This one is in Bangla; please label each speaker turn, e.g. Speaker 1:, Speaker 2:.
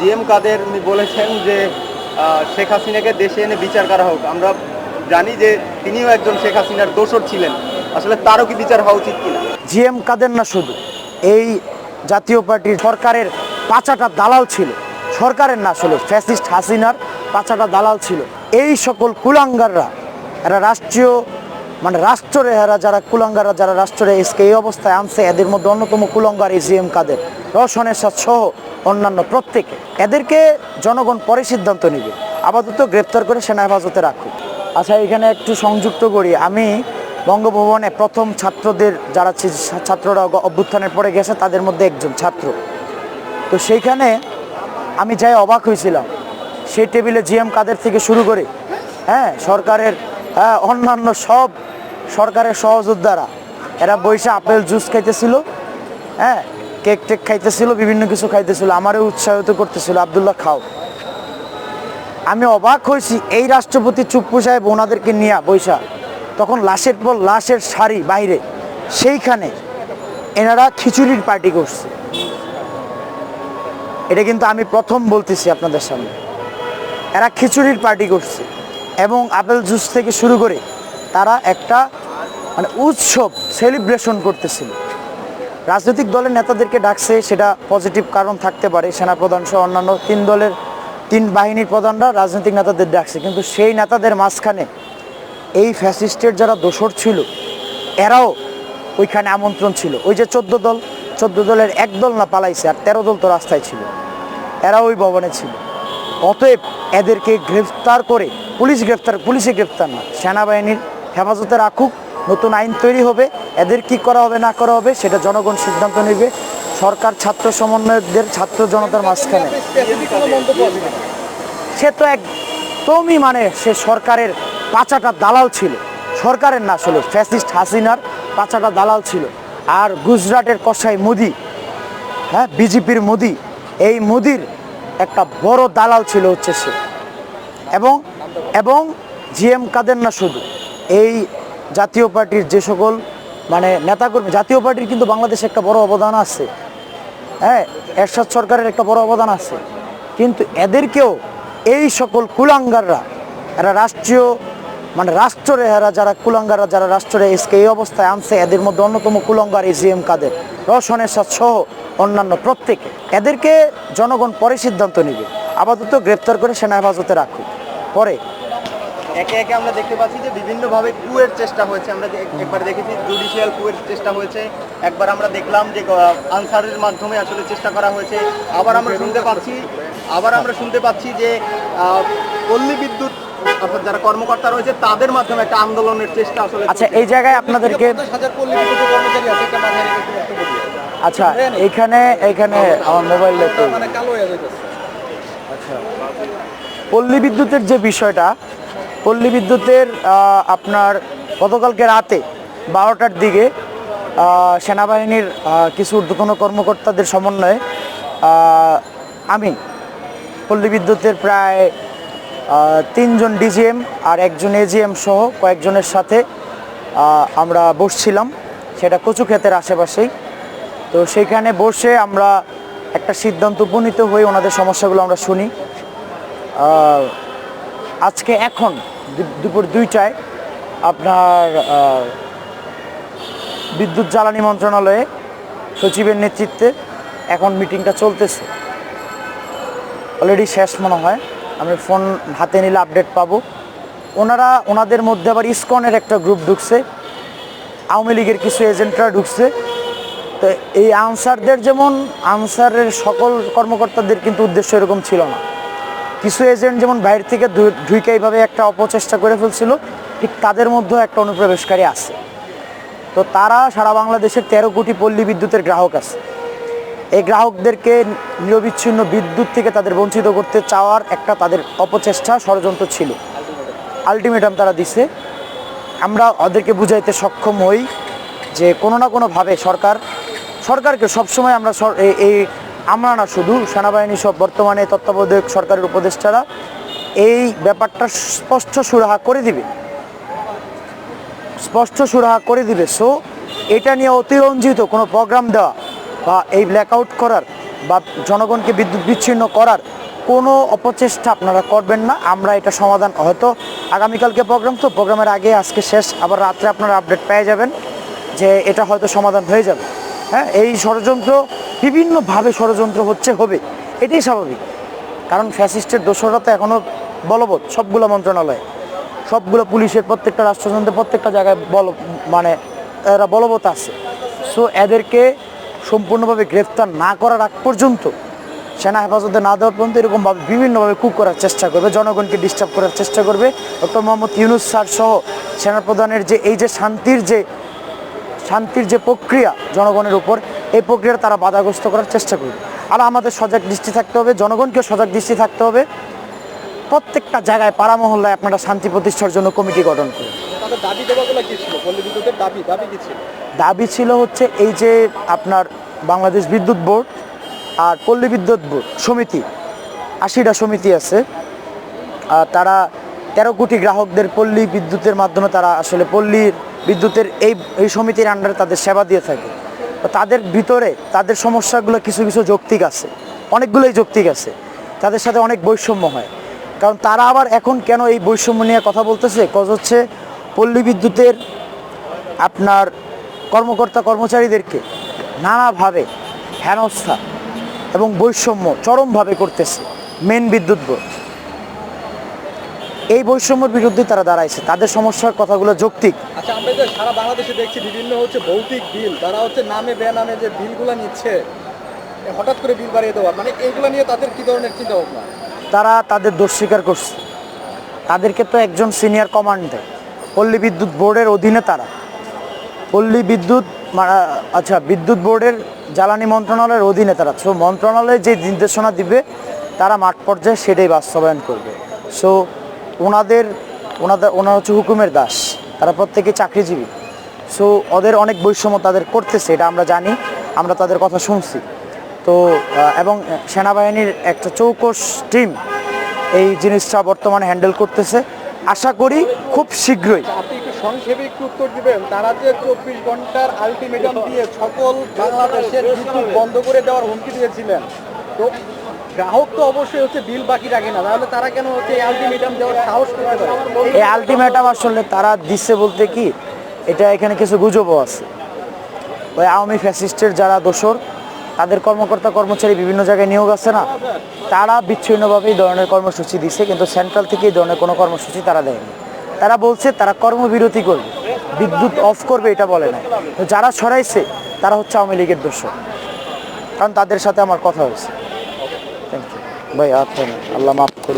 Speaker 1: জিএম কাদের উনি বলেছেন যে শেখ হাসিনাকে দেশে এনে বিচার করা হোক। আমরা জানি যে তিনিও একজন শেখ হাসিনার দোষর ছিলেন। আসলে তারও কি বিচার হওয়া উচিত কিনা?
Speaker 2: জিএম কাদের না শুধু, এই জাতীয় পার্টির সরকারের পাঁচাটা দালাল ছিল। সরকারের না আসলে, ফ্যাসিস্ট হাসিনার পাঁচাটা দালাল ছিল। এই সকল কুলাঙ্গাররা, এরা রাষ্ট্রীয় মানে রাষ্ট্রে এরা যারা কুলাঙ্গাররা, যারা রাষ্ট্রে এসকে এই অবস্থায় আনছে, এদের মধ্যে অন্যতম কুলঙ্গার এই জিএম কাদের। রওশনের সাথ সহ অন্যান্য প্রত্যেকে। এদেরকে জনগণ পরে সিদ্ধান্ত নেবে। আপাতত গ্রেপ্তার করে সেনা হেফাজতে রাখুক। আচ্ছা এখানে একটু সংযুক্ত করি। আমি বঙ্গভবনে প্রথম ছাত্রদের যারা ছাত্ররা অভ্যুত্থানের পরে গেছে তাদের মধ্যে একজন ছাত্র। তো সেইখানে আমি যাই অবাক হয়েছিলাম। সেই টেবিলে জিএম কাদের থেকে শুরু করে হ্যাঁ সরকারের হ্যাঁ, অন্যান্য সব সরকারের সহযোদ্ধারা। এরা বৈশা আপেল জুস খাইতেছিল হ্যাঁ কেক টেক খাইতেছিল, বিভিন্ন কিছু খাইতেছিল আমারও উৎসাহিত করতেছিল, আবদুল্লাহ, খাও। আমি অবাক হয়েছি, এই রাষ্ট্রপতি চুপ্পু সাহেব ওনাদেরকে নিয়ে বৈশা তখন লাশের পর লাশের সারি বাইরে, সেইখানে এনারা খিচুড়ির পার্টি করছে। এটা কিন্তু আমি প্রথম বলতেছি আপনাদের সামনে। এরা খিচুড়ির পার্টি করছে এবং আপেল জুস থেকে শুরু করে তারা একটা মানে উৎসব, সেলিব্রেশন করতেছিল। রাজনৈতিক দলের নেতাদেরকে ডাকছে, সেটা পজিটিভ কারণ থাকতে পারে। সেনাপ্রধান সহ অন্যান্য তিন দলের তিন বাহিনীর প্রধানরা রাজনৈতিক নেতাদের ডাকছে। কিন্তু সেই নেতাদের মাঝখানে এই ফ্যাসিস্টের যারা দোসর ছিল, এরাও ওইখানে আমন্ত্রণ ছিল। ওই যে চোদ্দ দল, চোদ্দ দলের এক দল না পালাইছে, আর তেরো দল তো রাস্তায় ছিল। এরা ওই ভবনে ছিল। অতএব এদেরকে গ্রেফতার করে, পুলিশ গ্রেফতার, পুলিশে গ্রেফতার না। সেনাবাহিনীর হেফাজতে রাখুক। নতুন আইন তৈরি হবে, এদের কি করা হবে, না করা হবে, সেটা জনগণ সিদ্ধান্ত নেবে। সরকার, ছাত্র সমন্বয়কদের, ছাত্র জনতার মাঝখানে। সে তো একদমই মানে সে সরকারের পাঁচাটা দালাল ছিল। সরকারের না আসলে, ফ্যাসিস্ট হাসিনার পাঁচাটা দালাল ছিল। আর গুজরাটের কসাই মোদি হ্যাঁ বিজেপির মোদি, এই মোদির একটা বড় দালাল ছিল হচ্ছে সে। এবং এবং জিএম কাদের না শুধু, এই জাতীয় পার্টির যে সকল মানে নেতাকর্মী, জাতীয় পার্টির কিন্তু বাংলাদেশে একটা বড় অবদান আছে। হ্যাঁ এরশাদ সরকারের একটা বড় অবদান আছে। কিন্তু এদেরকেও এই সকল কুলাঙ্গাররা, এরা রাষ্ট্রীয় মানে রাষ্ট্রে এরা যারা কুলাঙ্গাররা, যারা রাষ্ট্রে এসকে এই অবস্থায় আনছে, এদের মধ্যে অন্যতম কুলঙ্গার এই জিএম কাদের? সাথ সহ অন্যান্য প্রত্যেকে। এদেরকে জনগণ পরে সিদ্ধান্ত নেবে। আপাতত গ্রেপ্তার করে সেনা হেফাজতে রাখুক। পরে
Speaker 1: একে একে আমরা দেখতে পাচ্ছি যে বিভিন্নভাবে কুয়ের চেষ্টা হয়েছে। আমরা একবার দেখেছি জুডিশিয়াল কুয়ের চেষ্টা হয়েছে। একবার আমরা দেখলাম যে আনসারের মাধ্যমে আসলে চেষ্টা করা হয়েছে। আবার আমরা শুনতে পাচ্ছি আবার আমরা শুনতে পাচ্ছি যে পল্লী বিদ্যুৎ অর্থাৎ যারা কর্মকর্তা রয়েছে তাদের মাধ্যমে একটা আন্দোলনের চেষ্টা আসলে
Speaker 2: আচ্ছা এই জায়গায় আপনাদেরকে। আচ্ছা এইখানে এখানে আমার মোবাইল
Speaker 1: মানে কালো
Speaker 2: আচ্ছা। পল্লী বিদ্যুতের যে বিষয়টা পল্লী বিদ্যুতের আপনার গতকালকে রাতে বারোটার দিকে সেনাবাহিনীর কিছু ঊর্ধ্বতন কর্মকর্তাদের সমন্বয়ে আমি পল্লী বিদ্যুতের প্রায় তিনজন ডিজিএম আর একজন এজিএম সহ কয়েকজনের সাথে আমরা বসছিলাম। সেটা কচু ক্ষেতের আশেপাশেই। তো সেইখানে বসে আমরা একটা সিদ্ধান্ত উপনীত হয়ে ওনাদের সমস্যাগুলো আমরা শুনি। আজকে এখন দুপুর দুইটায় আপনার বিদ্যুৎ জ্বালানি মন্ত্রণালয়ে সচিবের নেতৃত্বে এখন মিটিংটা চলতেছে। অলরেডি শেষ মনে হয়। আমি ফোন হাতে নিলে আপডেট পাবো। ওনারা, ওনাদের মধ্যে আবার ইসকনের একটা গ্রুপ ঢুকছে। আওয়ামী লীগের কিছু এজেন্টরা ঢুকছে। তো এই আনসারদের যেমন, আনসারের সকল কর্মকর্তাদের কিন্তু উদ্দেশ্য এরকম ছিল না। কিছু এজেন্ট যেমন বাইরে থেকে ঢুকে এইভাবে একটা অপচেষ্টা করে ফেলছিল, ঠিক তাদের মধ্যেও একটা অনুপ্রবেশকারী আছে। তো তারা সারা বাংলাদেশের তেরো কোটি পল্লী বিদ্যুতের গ্রাহক আছে। এই গ্রাহকদেরকে নিরবিচ্ছিন্ন বিদ্যুৎ থেকে তাদের বঞ্চিত করতে চাওয়ার একটা তাদের অপচেষ্টা ষড়যন্ত্র ছিল। আলটিমেটাম তারা দিছে। আমরা ওদেরকে বুঝাইতে সক্ষম হই যে কোনো না কোনোভাবে সরকার, সরকারকে সবসময় আমরা এই আমরা না শুধু সেনাবাহিনী সব বর্তমানে তত্ত্বাবধায়ক সরকারের উপদেষ্টারা এই ব্যাপারটা স্পষ্ট সুরাহা করে দিবে। স্পষ্ট সুরাহা করে দিবে। সো এটা নিয়ে অতিরঞ্জিত কোনো প্রোগ্রাম দেওয়া বা এই ব্ল্যাকআউট করার বা জনগণকে বিদ্যুৎ বিচ্ছিন্ন করার কোনো অপচেষ্টা আপনারা করবেন না। আমরা এটা সমাধান হয়তো আগামীকালকে প্রোগ্রাম, তো প্রোগ্রামের আগে আজকে শেষ, আবার রাত্রে আপনারা আপডেট পেয়ে যাবেন যে এটা হয়তো সমাধান হয়ে যাবে। হ্যাঁ এই ষড়যন্ত্র বিভিন্নভাবে ষড়যন্ত্র হচ্ছে, হবে। এটাই স্বাভাবিক। কারণ ফ্যাসিস্টের দোষরা তো এখনও বলবৎ সবগুলো মন্ত্রণালয়ে। সবগুলো পুলিশের প্রত্যেকটা রাষ্ট্রযন্ত্রের প্রত্যেকটা জায়গায় বল মানে এরা বলবৎ আছে। সো, এদেরকে সম্পূর্ণভাবে গ্রেফতার না করার আগ পর্যন্ত সেনা হেফাজতে না দেওয়ার পর্যন্ত এরকমভাবে বিভিন্নভাবে কুক করার চেষ্টা করবে, জনগণকে ডিস্টার্ব করার চেষ্টা করবে। ডক্টর মোহাম্মদ ইউনুস স্যার সহ সেনাপ্রধানের যে, এই যে শান্তির যে শান্তির যে প্রক্রিয়া জনগণের উপর এই প্রক্রিয়ার তারা বাধাগ্রস্ত করার চেষ্টা করবে। আর আমাদের সজাগ দৃষ্টি থাকতে হবে জনগণকে সজাগ দৃষ্টি থাকতে হবে। প্রত্যেকটা জায়গায় পাড়া মহল্লায় আপনারা শান্তি প্রতিষ্ঠার জন্য কমিটি গঠন করুন।
Speaker 3: দাবি ছিল?
Speaker 2: হচ্ছে এই যে আপনার বাংলাদেশ বিদ্যুৎ বোর্ড আর পল্লী বিদ্যুৎ বোর্ড সমিতি আশিটা সমিতি আছে। আর তারা তেরো কোটি গ্রাহকদের পল্লী বিদ্যুতের মাধ্যমে তারা আসলে পল্লী বিদ্যুতের এই এই সমিতির আন্ডারে তাদের সেবা দিয়ে থাকে। তাদের ভিতরে তাদের সমস্যাগুলো কিছু কিছু যৌক্তিক আছে। অনেকগুলোই যৌক্তিক আছে। তাদের সাথে অনেক বৈষম্য হয়। কারণ তারা আবার এখন কেন এই বৈষম্য নিয়ে কথা বলতেছে? কজ হচ্ছে পল্লী বিদ্যুতের আপনার কর্মকর্তা কর্মচারীদেরকে নানাভাবে হেনস্থা এবং বৈষম্য চরমভাবে করতেছে মেন বিদ্যুৎ বোর্ড। এই বৈষম্যের বিরুদ্ধে তারা দাঁড়াইছে। তাদের সমস্যার কথাগুলো যৌক্তিক।
Speaker 3: আচ্ছা আমরা যে সারা বাংলাদেশে দেখছি বিভিন্ন হচ্ছে ভৌতিক বিল তারা হচ্ছে নামে বেনামে যে বিলগুলো নিচ্ছে হঠাৎ করে বিল বাড়িয়ে দেওয়া মানে এইগুলো নিয়ে তাদের কি ধরনের চিন্তা ভাবনা
Speaker 2: তারা তাদের দোষ স্বীকার করছে। তাদেরকে তো একজন সিনিয়র কমান্ড দেয় পল্লী বিদ্যুৎ বোর্ডের অধীনে তারা। পল্লী বিদ্যুৎ আচ্ছা বিদ্যুৎ বোর্ডের জ্বালানি মন্ত্রণালয়ের অধীনে তারা। সো মন্ত্রণালয় যে নির্দেশনা দিবে তারা মাঠ পর্যায়ে সেটাই বাস্তবায়ন করবে। সো ওনাদের ওনাদের, ওনার হচ্ছে হুকুমের দাস, তারা প্রত্যেকে চাকরিজীবী। সো ওদের অনেক বৈষম্য তাদের করতেছে, এটা আমরা জানি, আমরা তাদের কথা শুনছি। তো এবং সেনাবাহিনীর একটা চৌকস টিম এই জিনিসটা বর্তমানে হ্যান্ডেল করতেছে। আশা করি খুব শীঘ্রই।
Speaker 3: সংক্ষেপে একটু উত্তর দিবেন? তারা যে চব্বিশ ঘণ্টার আলটিমেটাম দিয়ে সকল বাংলাদেশের বন্ধ করে দেওয়ার হুমকি দিয়েছিলেন, তো গ্রাহক তো অবশ্যই হচ্ছে বিল বাকি রাখে না, তাহলে তারা কেন হচ্ছে আলটিমেটাম দেওয়ার সাহস করতে পারে?
Speaker 2: এই আলটিমেটাম আসলে তারা দিচ্ছে বলতে কি, এটা এখানে কিছু গুজবও আছে। ওই আওয়ামী ফ্যাসিস্টের যারা দোসর তাদের কর্মকর্তা কর্মচারী বিভিন্ন জায়গায় নিয়োগ আছে না, তারা বিচ্ছিন্নভাবে এই ধরনের কর্মসূচি দিচ্ছে কিন্তু সেন্ট্রাল থেকে এই ধরনের কোনো কর্মসূচি তারা দেয়নি। তারা বলছে তারা কর্মবিরতি করবে, বিদ্যুৎ অফ করবে এটা বলে না যারা সরাইছে তারা হচ্ছে আওয়ামী লীগের দোষর। কারণ তাদের সাথে আমার কথা হয়েছে। ভাই আচ্ছা আল্লাহ মাফ করুন